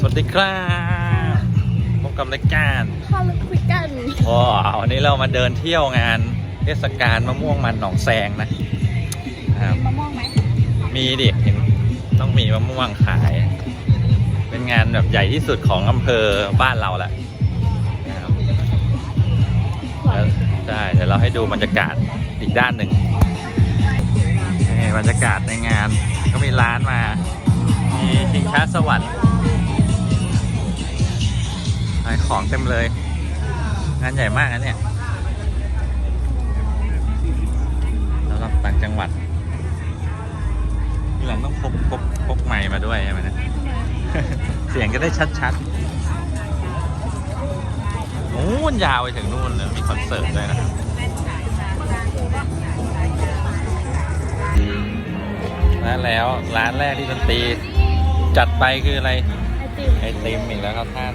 สวัสดีครับพบกับรายการข้าวคุยกันว้าววันนี้เรามาเดินเที่ยวงานเทศกาลมะม่วงมันหนองแซงนะนะครับมะม่วงไหมมีดิเห็นต้องมีมะม่วงขาย เป็นงานแบบใหญ่ที่สุดของอำเภอบ้านเราแหละนะครับแล้วใช่เดี๋ยวเราให้ดูบรรยากาศอีกด้านหนึ่งนี่บรรยากาศในงานก็มีร้านมามีชิงช้าสวรรค์ ขายของเต็มเลย งานใหญ่มากนะเนี่ยสำหรับต่างจังหวัดทีหลังต้องพกพกพกไมค์มาด้วยใช่ไหมเนะ เสียงก็ได้ชัดๆโอ้นยาวไปถึงนู่นเลยมีคอนเสิร์ตด้วยนะและแล้วร้านแรกที่ดนตรี จัดไปคืออะไร ไอติมไอติมอีกแล้วครับท่าน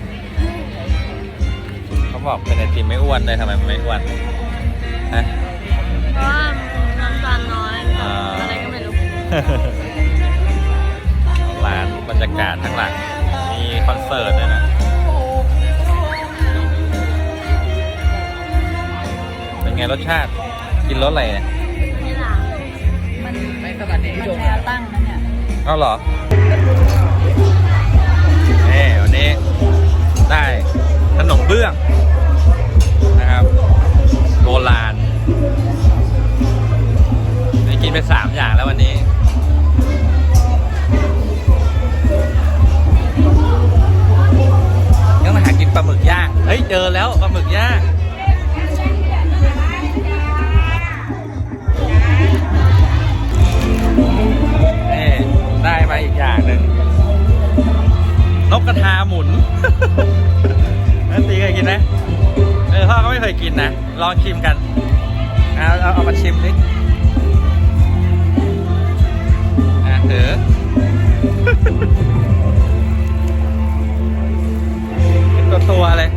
บอกเป็นไอติมไม่อ้วนเลยทำไมมันไม่อ้วนฮะเพราะว่าน้ำตาลน้อยอ่าอะไรก็ไม่รู้ ร้านบรรยากาศทั้างหลังมีคอนเสิร์ตด้วยนะ เป็นไงรสชาติกินรสอะไรเนี่ยนี่ล่ะมันมันแนวตั้งนะเนี่ยเอาเหรอ นกกระทาหมุนนั่นตีเคยกินไหมเออพ่อก็ไม่เคยกินนะ ลองชิมกันเอาเอาเอามาชิมดิอะถือเป็นตัวตัวเลย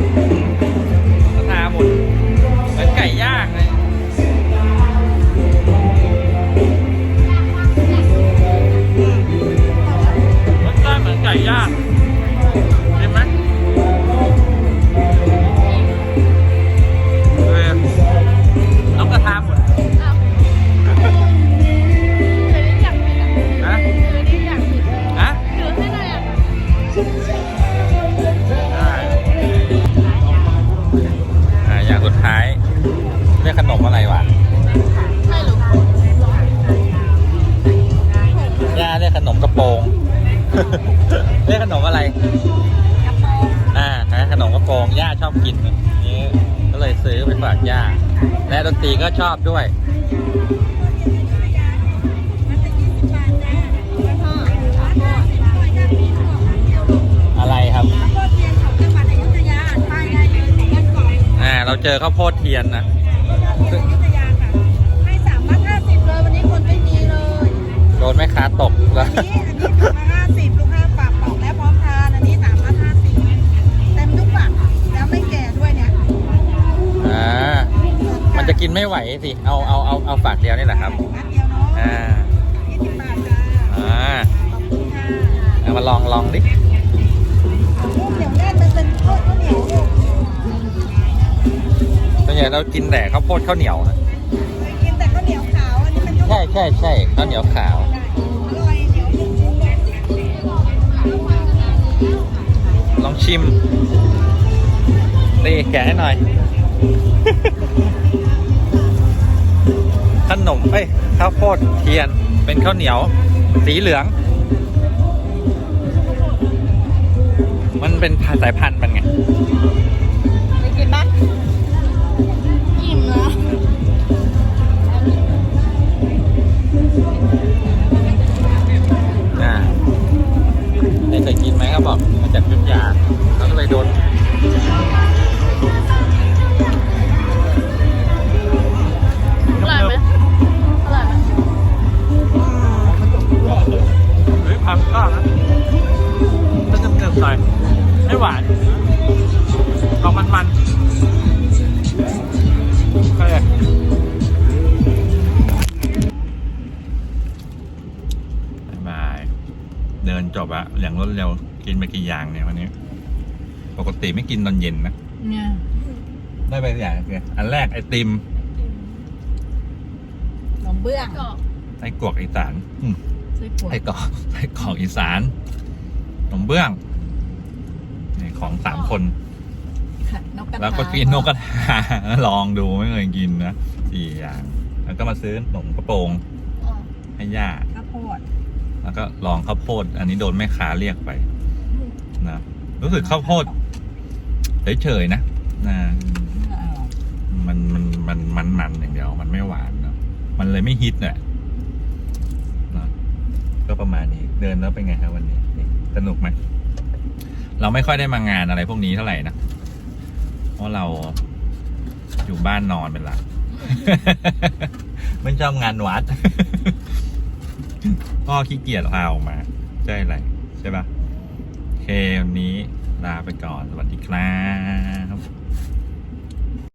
รียกขนมอะไรวะไม่รู้ย่าเรียกขนมกระโปรง เรียกขนมอะไรกระโปรงอ่าฮะขนมกระโปรงย่าชอบกินนี่ก็เลยซื้อไปฝากย่า และดนตรีก็ชอบด้วยพ่ออะไรครับอ่าเราเจอข้าวโพดเทียนนะ อยุธยาค่ะ ให้สามร้อยห้าสิบเลยวันนี้คนไม่มีเลยโดนแม่ค้าตกแล้วอันนี้อันนี้สามร้อยห้าสิบลูกค้าปากบอกแล้วพร้อมทานอันนี้สามร้อยห้าสิบเต็มทุกฝักแล้วไม่แก่ด้วยเนี่ยอ่ามันจะกินไม่ไหวสิเอาเอาเอาเอาฝากเดียวนี่แหละครับนัดเดียวเนาะอ่ายี่สิบบาทจ้าอ่าขอบคุณค่ะเอามาลองลองดิ ลูกเหนียวแน่นมันเป็นข้าวเหนียวลูก ส่วนใหญ่เรากินแต่ข้าวโพดข้าวเหนียวนะเคยกินแต่ข้าวเหนียวขาวอันนี้เป็นข้าวใช่ใช่ใช่ข้าวเหนียวขาว อร่อยเหนียวนุ่มลองชิมนี่แกะให้หน่อย ขนมเอ้ยข้าวโพดเทียนเป็นข้าวเหนียว สีเหลือง มันเป็นสายพันธุ์มันไง ไม่หวานออกมันมันๆโอเคบายเดินจบอะอย่างรวดเร็วกินไปกี่อย่างเนี่ยวันนี้ ปกติไม่กินตอนเย็นนะเนี่ยได้ไปอย่างคืออันแรกไอติมขนมเบื้องก็ไส้กรอกอีสานอืมไส้กรอกไส้กรอกไส้กรอกอีสานขนมเบื้องนี่ ของสามคนค่ะนกกระทาแล้วก็กินนกกระทาลองดูไม่เคยกินนะสี่อย่าง แล้วก็มาซื้อขนมกระโปรงอ๋อให้ย่าข้าวโพดแล้วก็ลองข้าวโพด อันนี้โดนแม่ค้าเรียกไปนะรู้สึกข้าวโพดเฉยๆนะนะเออมันมันมันมันมันอย่างเดียวมันไม่หวานเนอะมันเลยไม่ฮิตเนี่ยเนอะก็ประมาณนี้เดินแล้วเป็นไงครับวันนี้นี่สนุกไหม เราไม่ค่อยได้มางานอะไรพวกนี้เท่าไหร่นะ เพราะเราอยู่บ้านนอนเป็นหลัก ไม่ชอบงานวัด พ่อขี้เกียจพาออกมา ใช่ไรใช่ปะโอเควันนี้ลาไปก่อน สวัสดีครับ